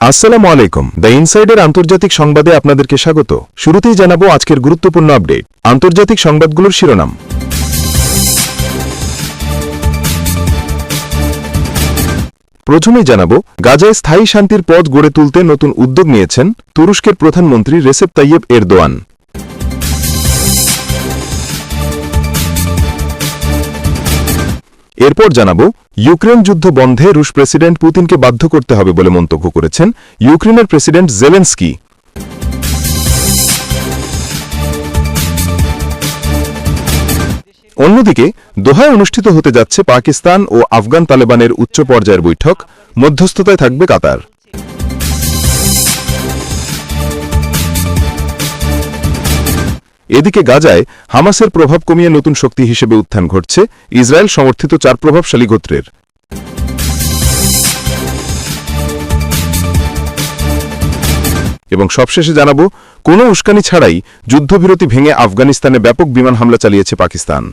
আসসালামু আলাইকুম। দ্য ইনসাইডের আন্তর্জাতিক সংবাদে আপনাদেরকে স্বাগত। শুরুতেই জানাব আজকের গুরুত্বপূর্ণ আপডেট। আন্তর্জাতিক সংবাদগুলোর শিরোনাম। প্রথমেই জানাব, গাজায় স্থায়ী শান্তির পথ গড়ে তুলতে নতুন উদ্যোগ নিয়েছেন তুরস্কের প্রধানমন্ত্রী রেসেপ তাইয়েব এরদোয়ান। এরপর জানাব, ইউক্রেন যুদ্ধ বন্ধে রুশ প্রেসিডেন্ট পুতিনকে বাধ্য করতে হবে বলে মন্তব্য করেছেন ইউক্রেনের প্রেসিডেন্ট জেলেন্সকি। অন্যদিকে, দোহায় অনুষ্ঠিত হতে যাচ্ছে পাকিস্তান ও আফগান তালেবানের উচ্চ পর্যায়ের বৈঠক, মধ্যস্থতায় থাকবে কাতার। এদিকে গাজায় হামাসের প্রভাব কমিয়ে নতুন শক্তি হিসেবে উত্থান ঘটছে ইসরায়েল সমর্থিত চার প্রভাবশালী গোত্রের। এবং সবশেষে জানাব, কোনো উস্কানি ছাড়াই যুদ্ধবিরতি ভেঙে আফগানিস্তানে ব্যাপক বিমান হামলা চালিয়েছে পাকিস্তান।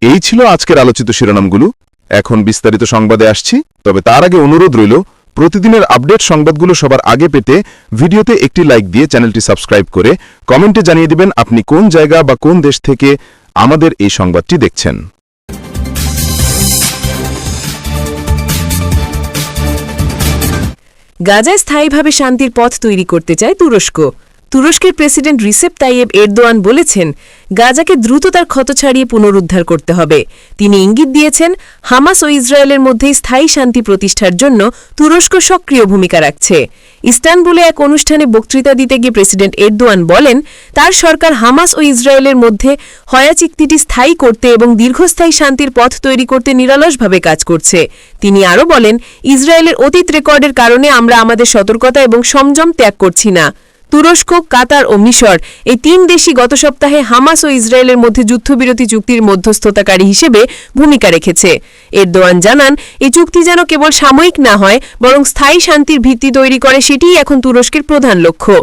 এই ছিল আজকের আলোচিত শিরোনামগুলো। এখন বিস্তারিত সংবাদে আসছি, তবে তার আগে অনুরোধ রইল প্রতিদিনের আপডেট সংবাদগুলো সবার আগে পেতে ভিডিওতে একটি লাইক দিয়ে চ্যানেলটি সাবস্ক্রাইব করে কমেন্টে জানিয়ে দিবেন আপনি কোন জায়গা বা কোন দেশ থেকে আমাদের এই সংবাদটি দেখছেন। গাজায় স্থায়ীভাবে শান্তির পথ তৈরি করতে চায় তুরস্ক। তুরস্কের প্রেসিডেন্ট রিসেপ তাইয়েব এরদোয়ান বলেছেন, গাজাকে দ্রুত তার ক্ষত ছাড়িয়ে পুনরুদ্ধার করতে হবে। তিনি ইঙ্গিত দিয়েছেন, হামাস ও ইসরায়েলের মধ্যে স্থায়ী শান্তি প্রতিষ্ঠার জন্য তুরস্ক সক্রিয় ভূমিকা রাখছে। ইস্তানবুলে এক অনুষ্ঠানে বক্তৃতা দিতে গিয়ে প্রেসিডেন্ট এরদোয়ান বলেন, তার সরকার হামাস ও ইসরায়েলের মধ্যে হয়া চুক্তিটি স্থায়ী করতে এবং দীর্ঘস্থায়ী শান্তির পথ তৈরি করতে নিরলসভাবে কাজ করছে। তিনি আরও বলেন, ইসরায়েলের অতীত রেকর্ডের কারণে আমরা আমাদের সতর্কতা এবং সংযম ত্যাগ করছি না। তুরস্ক, কাতার ও মিশর। এই তিন দেশই গত সপ্তাহে হামাস ও ইসরায়েলের মধ্যে যুদ্ধবিরতি চুক্তির মধ্যস্থতাকারী হিসেবে ভূমিকা রেখেছে। এরদোয়ান জানান, এই চুক্তি যেন কেবল সাময়িক না হয়, বরং স্থায়ী শান্তির ভিত্তি তৈরি করে, সেটিই এখন তুরস্কের প্রধান লক্ষ্য।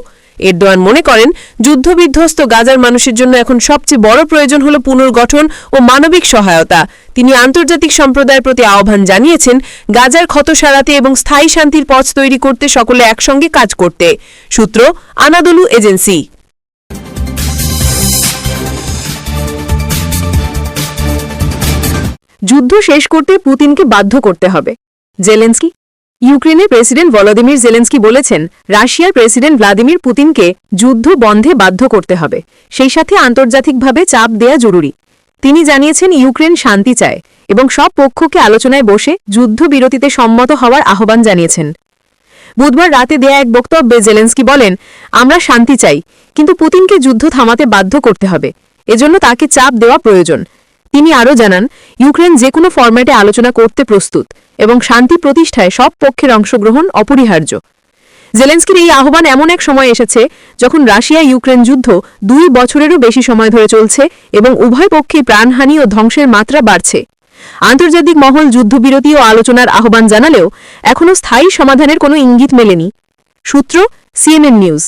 এরদোয়ান মনে করেন, যুদ্ধবিধ্বস্ত গাজার মানুষের জন্য এখন সবচেয়ে বড় প্রয়োজন হল পুনর্গঠন ও মানবিক সহায়তা। তিনি আন্তর্জাতিক সম্প্রদায়ের প্রতি আহ্বান জানিয়েছেন, গাজার ক্ষত সারাতে এবং স্থায়ী শান্তির পথ তৈরি করতে সকলে একসঙ্গে কাজ করতে। সূত্র, আনাদলু এজেন্সি। যুদ্ধ শেষ করতে পুতিনকে বাধ্য করতে হবে। জেলেন্সকি ইউক্রেনের প্রেসিডেন্ট ভলোদিমির জেলেন্সকি বলেছেন, রাশিয়ার প্রেসিডেন্ট ভ্লাদিমির পুতিনকে যুদ্ধ বন্ধে বাধ্য করতে হবে। সেই সাথে আন্তর্জাতিকভাবে চাপ দেয়া জরুরি। তিনি জানিয়েছেন, ইউক্রেন শান্তি চায় এবং সব পক্ষকে আলোচনায় বসে যুদ্ধবিরতিতে সম্মত হওয়ার আহ্বান জানিয়েছেন। বুধবার রাতে দেয়া এক বক্তব্যে জেলেন্সকি বলেন, আমরা শান্তি চাই, কিন্তু পুতিনকে যুদ্ধ থামাতে বাধ্য করতে হবে। এজন্য তাকে চাপ দেওয়া প্রয়োজন। তিনি আরও জানান, ইউক্রেন যে কোনো ফরম্যাটে আলোচনা করতে প্রস্তুত। এবং শান্তি প্রতিষ্ঠায় সব পক্ষের অংশগ্রহণ অপরিহার্য। জেলেন্সকির এই আহ্বান এমন এক সময় এসেছে যখন রাশিয়া ইউক্রেন যুদ্ধ দুই বছরেরও বেশি সময় ধরে চলছে এবং উভয় পক্ষে প্রাণহানি ও ধ্বংসের মাত্রা বাড়ছে। আন্তর্জাতিক মহল যুদ্ধবিরতি ও আলোচনার আহ্বান জানালেও এখনও স্থায়ী সমাধানের কোনো ইঙ্গিত মেলেনি। সূত্র সিএনএন নিউজ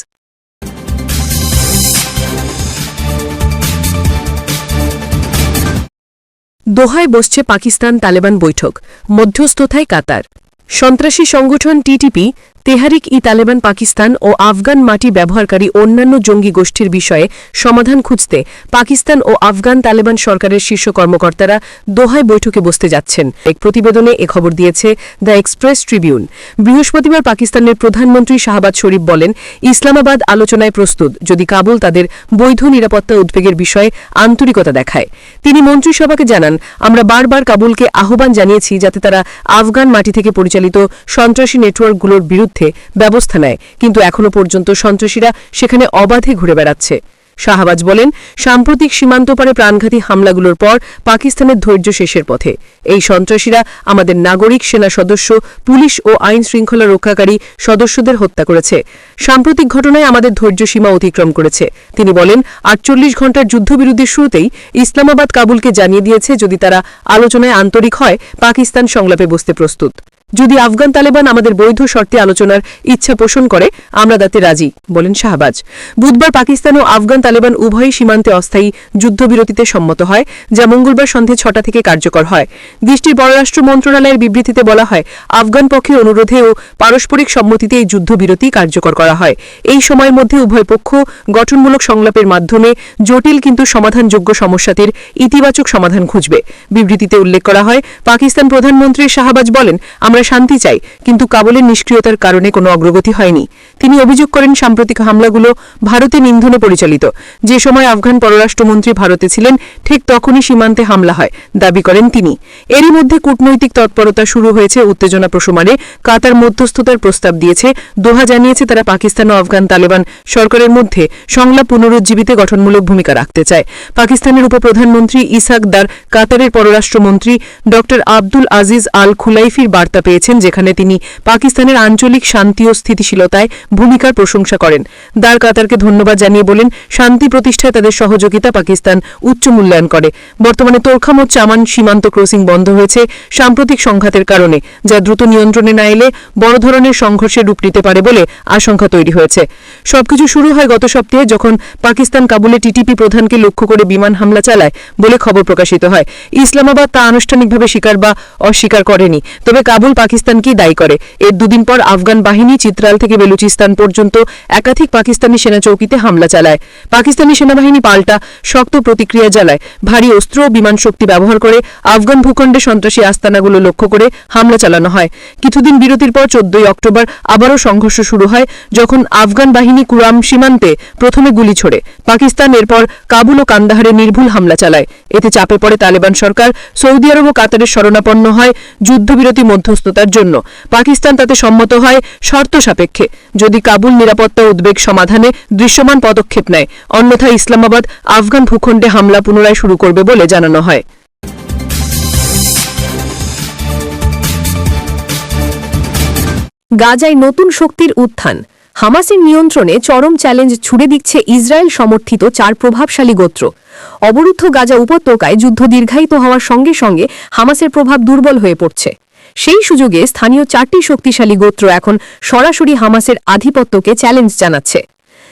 দোহায় বসছে পাকিস্তান তালেবান বৈঠক মধ্যস্থতায় কাতার। সন্ত্রাসী সংগঠন টিটিপি তেহারিক ই তালেবান পাকিস্তান ও আফগান মাটি ব্যবহারকারী অন্যান্য জঙ্গি গোষ্ঠীর বিষয়ে সমাধান খুঁজতে পাকিস্তান ও আফগান তালেবান সরকারের শীর্ষ কর্মকর্তারা দোহায় বৈঠকে বসতে যাচ্ছেন। এক প্রতিবেদনে এ খবর দিয়েছে দ্য এক্সপ্রেস ট্রিবিউন। বৃহস্পতিবার পাকিস্তানের প্রধানমন্ত্রী শাহবাজ শরীফ বলেন, ইসলামাবাদ আলোচনায় প্রস্তুত, যদি কাবুল তাদের বৈধ নিরাপত্তা উদ্বেগের বিষয়ে আন্তরিকতা দেখায়। তিনি মন্ত্রিসভাকে জানান, আমরা বারবার কাবুলকে আহ্বান জানিয়েছি যাতে তারা আফগান মাটি থেকে পরিচালিত সন্ত্রাসী নেটওয়ার্কগুলোর বিরুদ্ধে ব্যবস্থা নেয়। কিন্তু এখনও পর্যন্ত সন্ত্রাসীরা সেখানে অবাধে ঘুরে বেড়াচ্ছে। শাহবাজ বলেন, সাম্প্রতিক সীমান্তপারে প্রাণঘাতী হামলাগুলোর পর পাকিস্তানের ধৈর্য শেষের পথে। এই সন্ত্রাসীরা আমাদের নাগরিক সেনা সদস্য, পুলিশ ও আইন শৃঙ্খলা রক্ষাকারী সদস্যদের হত্যা করেছে। সাম্প্রতিক ঘটনায় আমাদের ধৈর্য সীমা অতিক্রম করেছে। তিনি বলেন, আটচল্লিশ ঘণ্টার যুদ্ধবিরতির শুরুতেই ইসলামাবাদ কাবুলকে জানিয়ে দিয়েছে, যদি তারা আলোচনায় আন্তরিক হয়, পাকিস্তান সংলাপে বসতে প্রস্তুত। যদি আফগান তালেবান আমাদের বৈধ শর্তে আলোচনার ইচ্ছা পোষণ করে, আমরা তাতে রাজি, বলেন শাহবাজ। বুধবার পাকিস্তান ও আফগান তালেবান উভয়ই সীমান্তে অস্থায়ী যুদ্ধবিরতিতে সম্মত হয়, যা মঙ্গলবার সন্ধে ছটা থেকে কার্যকর হয়। দেশটির পররাষ্ট্র মন্ত্রণালয়ের বিবৃতিতে বলা হয়, আফগান পক্ষের অনুরোধে ও পারস্পরিক সম্মতিতে এই যুদ্ধবিরতি কার্যকর করা হয়। এই সময়ের মধ্যে উভয় পক্ষ গঠনমূলক সংলাপের মাধ্যমে জটিল কিন্তু সমাধানযোগ্য সমস্যাটির ইতিবাচক সমাধান খুঁজবে। বিবৃতিতে উল্লেখ করা হয়, পাকিস্তান প্রধানমন্ত্রী শাহবাজ বলেন, আমরা শান্তি চাই, কিন্তু কাবুলের নিষ্ক্রিয়তার কারণে কোনো অগ্রগতি হয়নি। তিনি অভিযোগ করেন, সাম্প্রতিক হামলাগুলো ভারতের ইন্ধনে পরিচালিত। যে সময় আফগান পররাষ্ট্রমন্ত্রী ভারতে ছিলেন, ঠিক তখনই সীমান্তে হামলা হয়, দাবি করেন তিনি। এরই মধ্যে কূটনৈতিক তৎপরতা শুরু হয়েছে উত্তেজনা প্রশমনে। কাতার মধ্যস্থতার প্রস্তাব দিয়েছে। দোহা জানিয়েছে তারা পাকিস্তান ও আফগান তালেবান সরকারের মধ্যে সংলাপ পুনরুজ্জীবিতে গঠনমূলক ভূমিকা রাখতে চায়। পাকিস্তানের উপপ্রধানমন্ত্রী ইসাক দার, কাতারের পররাষ্ট্রমন্ত্রী ড আব্দুল আজিজ আল খুলাইফির বার্তা পেয়েছেন যেখানে তিনি পাকিস্তানের আঞ্চলিক শান্তি ও স্থিতিশীলতায় ভূমিকার প্রশংসা করেন। দার কাতারকে ধন্যবাদ জানিয়ে বলেন, শান্তি প্রতিষ্ঠায় তাদের সহযোগিতা পাকিস্তান উচ্চ মূল্যায়ন করে। বর্তমানে তোরখাম ও চামান সীমান্ত ক্রসিং বন্ধ হয়েছে সাম্প্রতিক সংঘাতের কারণে, যা দ্রুত নিয়ন্ত্রণে না এলে বড় ধরনের সংঘর্ষের রূপ নিতে পারে বলে আশঙ্কা তৈরি হয়েছে। সবকিছু শুরু হয় গত সপ্তাহে যখন পাকিস্তান কাবুলে টিটিপি প্রধানকে লক্ষ্য করে বিমান হামলা চালায় বলে খবর প্রকাশিত হয়। ইসলামাবাদ তা আনুষ্ঠানিকভাবে স্বীকার বা অস্বীকার করেনি। তবে কাবুল পাকিস্তানকেই দায়ী করে। এর দুদিন পর আফগান বাহিনী চিত্রাল থেকে বেলুচিস্তান পর্যন্ত একাধিক পাকিস্তানি সেনা চৌকিতে হামলা চালায়। পাকিস্তানি সেনাবাহিনী পাল্টা, শক্ত প্রতিক্রিয়া জ্বালায় ভারী অস্ত্র ও বিমান শক্তি ব্যবহার করে আফগান ভূখণ্ডে সন্ত্রাসী আস্তানাগুলো লক্ষ্য করে হামলা চালানো হয়। কিছুদিন বিরতির পর চোদ্দই অক্টোবর আবারও সংঘর্ষ শুরু হয়, যখন আফগান বাহিনী কুরাম সীমান্তে প্রথমে গুলি ছোড়ে। পাকিস্তান এরপর কাবুল ও কান্দাহারে নির্ভুল হামলা চালায়। এতে চাপে পড়ে তালেবান সরকার, সৌদি আরব ও কাতারের শরণাপন্ন হয়। যুদ্ধবিরতি মধ্যস্থতার জন্য। পাকিস্তান তাতে সম্মত হয় শর্ত সাপেক্ষে। যদি কাবুল নিরাপত্তা উদ্বেগ সমাধানে দৃশ্যমান পদক্ষেপ নেয়, অন্যথায় ইসলামাবাদ আফগান ভূখণ্ডে হামলা পুনরায় শুরু করবে বলে জানানো হয়। গাজায় নতুন শক্তির উত্থান। হামাসের নিয়ন্ত্রণে চরম চ্যালেঞ্জ ছুড়ে দিচ্ছে ইসরায়েল সমর্থিত চার প্রভাবশালী গোত্র। অবরুদ্ধ গাজা উপত্যকায় যুদ্ধ দীর্ঘায়িত হওয়ার সঙ্গে সঙ্গে হামাসের প্রভাব দুর্বল হয়ে পড়ছে। সেই সুযোগে স্থানীয় চারটি শক্তিশালী গোত্র এখন সরাসরি হামাসের আধিপত্যকে চ্যালেঞ্জ জানাচ্ছে।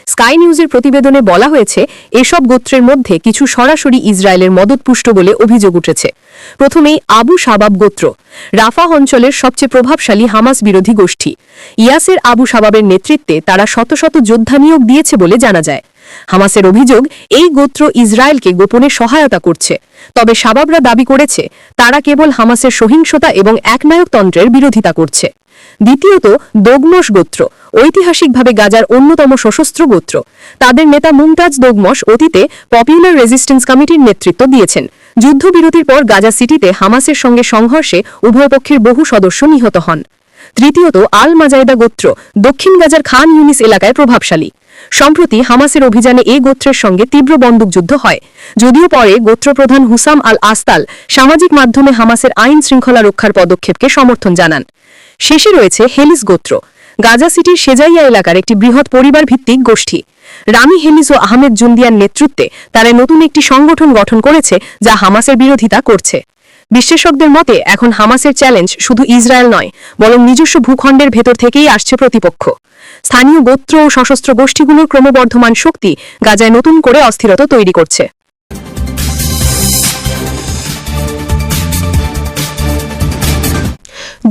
স্কাই নিউজের প্রতিবেদনে বলা হয়েছে, এসব গোত্রের মধ্যে কিছু সরাসরি ইসরায়েলের মদতপুষ্ট বলে অভিযোগ উঠেছে। প্রথমেই আবু শাবাব গোত্র রাফা অঞ্চলের সবচেয়ে প্রভাবশালী হামাস বিরোধী গোষ্ঠী। ইয়াসের আবু শাবাবের নেতৃত্বে তারা শত শত যোদ্ধা নিয়োগ দিয়েছে বলে জানা যায়। হামাসের অভিযোগ, এই গোত্র ইসরায়েলকে গোপনে সহায়তা করছে। তবে সাবাবরা দাবি করেছে, তারা কেবল হামাসের সহিংসতা এবং একনায়কতন্ত্রের বিরোধিতা করছে। দ্বিতীয়ত, দোগমস গোত্র, ঐতিহাসিকভাবে গাজার অন্যতম সশস্ত্র গোত্র। তাদের নেতা মুমতাজ দোগমস অতীতে পপুলার রেজিস্ট্যান্স কমিটির নেতৃত্ব দিয়েছেন। যুদ্ধবিরতির পর গাজা সিটিতে হামাসের সঙ্গে সংঘর্ষে উভয় পক্ষের বহু সদস্য নিহত হন। তৃতীয়ত, আল মাজাইদা গোত্র দক্ষিণ গাজার খান ইউনিস এলাকায় প্রভাবশালী। সম্প্রতি হামাসের অভিযানে এ গোত্রের সঙ্গে তীব্র বন্দুকযুদ্ধ হয়। যদিও পরে গোত্রপ্রধান হুসাম আল আস্তাল সামাজিক মাধ্যমে হামাসের আইন শৃঙ্খলা রক্ষার পদক্ষেপকে সমর্থন জানান। শেষে রয়েছে হেলিস গোত্র। গাজা সিটির সেজাইয়া এলাকার একটি বৃহৎ পরিবার ভিত্তিক গোষ্ঠী। রামি হেলিস ও আহমেদ জুন্দিয়ার নেতৃত্বে তারা নতুন একটি সংগঠন গঠন করেছে যা হামাসের বিরোধিতা করছে। বিশ্লেষকদের মতে, এখন হামাসের চ্যালেঞ্জ শুধু ইসরায়েল নয়, বরং নিজস্ব ভূখণ্ডের ভেতর থেকেই আসছে প্রতিপক্ষ। স্থানীয় গোত্র ও সশস্ত্র গোষ্ঠীগুলোর ক্রমবর্ধমান শক্তি গাজায় নতুন করে অস্থিরতা তৈরি করছে।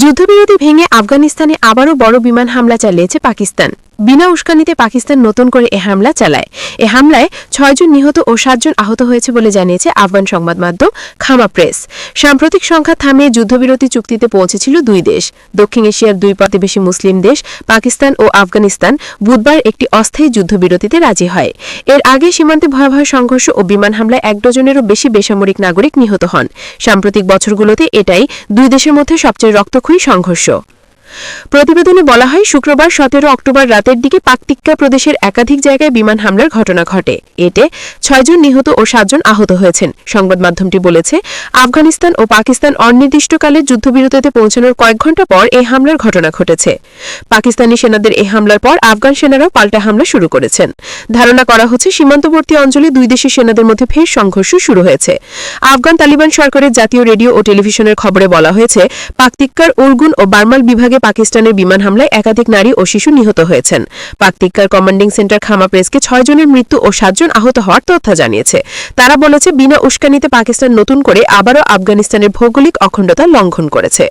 যুদ্ধবিরতি ভেঙে আফগানিস্তানে আবারও বড় বিমান হামলা চালিয়েছে পাকিস্তান। বিনা উস্কানিতে পাকিস্তান নতুন করে এ হামলা চালায়। এ হামলায় ছয়জন নিহত ও সাতজন আহত হয়েছে বলে জানিয়েছে আফগান সংবাদ মাধ্যম খামা প্রেস। সাম্প্রতিক সংখ্যা থামিয়ে যুদ্ধবিরতি চুক্তিতে পৌঁছেছিল দুই দেশ। দক্ষিণ এশিয়ার দুই প্রতিবেশী মুসলিম দেশ, পাকিস্তান ও আফগানিস্তান বুধবার একটি অস্থায়ী যুদ্ধবিরতিতে রাজি হয়। এর আগে সীমান্তে ভয়াবহ সংঘর্ষ ও বিমান হামলায় এক ডজনেরও বেশি বেসামরিক নাগরিক নিহত হন। সাম্প্রতিক বছরগুলোতে এটাই দুই দেশের মধ্যে সবচেয়ে রক্তক্ষয়ী সংঘর্ষ। প্রতিবেদনে বলা হয়, শুক্রবার সতেরো অক্টোবর রাতের দিকে পাকতিক্কা প্রদেশের একাধিক জায়গায় বিমান হামলার ঘটনা ঘটে। এতে ছয়জন নিহত ও সাতজন আহত হয়েছেন। সংবাদ মাধ্যমটি বলেছে, আফগানিস্তান ও পাকিস্তান অনির্দিষ্টকালের যুদ্ধবিরতিতে পৌঁছানোর কয়েক ঘণ্টা পর এই হামলার ঘটনা ঘটেছে। পাকিস্তানি সেনাদের এই হামলার পর আফগান সেনারাও পাল্টা হামলা শুরু করেছেন। ধারণা করা হচ্ছে, সীমান্তবর্তী অঞ্চলে দুই দেশের সেনাদের মধ্যে ফের সংঘর্ষ শুরু হয়েছে। আফগান তালিবান সরকারের জাতীয় রেডিও ও টেলিভিশনের খবরে বলা হয়েছে, পাকতিক্কার, উরগুন ও বার্মাল বিভাগে পাকিস্তানের বিমান হামলায় একাধিক নারী ও শিশু নিহত হয়েছেন। পাকতিক্কার কমান্ডিং সেন্টার খামা প্রেসকে ছয় জনের মৃত্যু ও সাতজন আহত হওয়ার তথ্য জানিয়েছে। তারা বলেছে, বিনা উস্কানিতে পাকিস্তান নতুন করে আবারও আফগানিস্তানের ভৌগোলিক অখণ্ডতা লঙ্ঘন করেছে।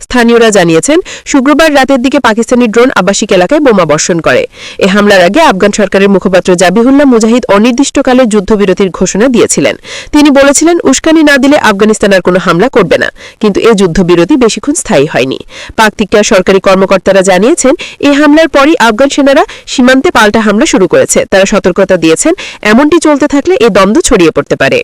স্থানীয়রা জানিয়েছেন, শুক্রবার রাতের দিকে পাকিস্তানি ড্রোন আবাসিক এলাকায় বোমা বর্ষণ করে। এ হামলার আগে আফগান সরকারের মুখপাত্র জাবিহুল্লাহ মুজাহিদ অনির্দিষ্টকালের যুদ্ধবিরতির ঘোষণা দিয়েছিলেন। তিনি বলেছিলেন, উস্কানি না দিলে আফগানিস্তান আর কোনো হামলা করবে না। কিন্তু এ যুদ্ধবিরতি বেশিক্ষণ স্থায়ী হয়নি। পাকতিক্কা সরকারি কর্মকর্তারা জানিয়েছেন, এই হামলার পরই আফগান সেনারা সীমান্তে পাল্টা হামলা শুরু করেছে। তারা সতর্কতা দিয়েছেন, এমনটি চলতে থাকলে এই দ্বন্দ্ব ছড়িয়ে পড়তে পারে।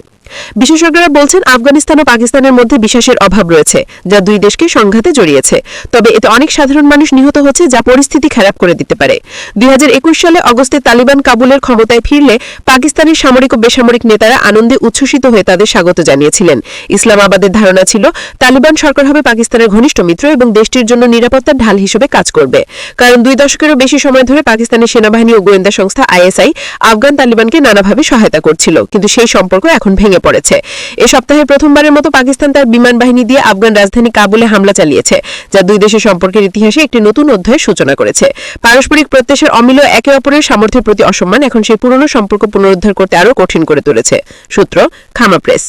বিশেষজ্ঞরা বলছেন, আফগানিস্তান ও পাকিস্তানের মধ্যে বিশ্বাসের অভাব রয়েছে, যা দুই দেশকে সংঘাতে জড়িয়েছে। তবে এতে অনেক সাধারণ মানুষ নিহত হচ্ছে, যা পরিস্থিতি খারাপ করে দিতে পারে। দুই হাজার একুশ সালে অগস্টে তালিবান কাবুলের ক্ষমতায় ফিরলে পাকিস্তানের সামরিক ও বেসামরিক নেতারা আনন্দে উচ্ছ্বসিত হয়ে তাদের স্বাগত জানিয়েছিলেন। ইসলামাবাদের ধারণা ছিল, তালিবান সরকার হবে পাকিস্তানের ঘনিষ্ঠ মিত্র এবং দেশটির জন্য নিরাপত্তার ঢাল হিসেবে কাজ করবে। কারণ দুই দশকেরও বেশি সময় ধরে পাকিস্তানের সেনাবাহিনী ও গোয়েন্দা সংস্থা আইএসআই আফগান তালিবানকে নানাভাবে সহায়তা করছিল, কিন্তু সেই সম্পর্ক এখন ভেঙে পড়েছে। এ সপ্তাহে প্রথমবারের মতো পাকিস্তান তার বিমান বাহিনী দিয়ে আফগান রাজধানী কাবুলে হামলা চালিয়েছে, যা দুই দেশের সম্পর্কের ইতিহাসে একটি নতুন অধ্যায়ের সূচনা করেছে। পারস্পরিক প্রত্যাশার অমিল একে অপরের সামর্থ্যের প্রতি অসম্মান এখন সেই পুরনো সম্পর্ক পুনরুদ্ধার করতে আরও কঠিন করে তুলেছে। সূত্র খামা প্রেস।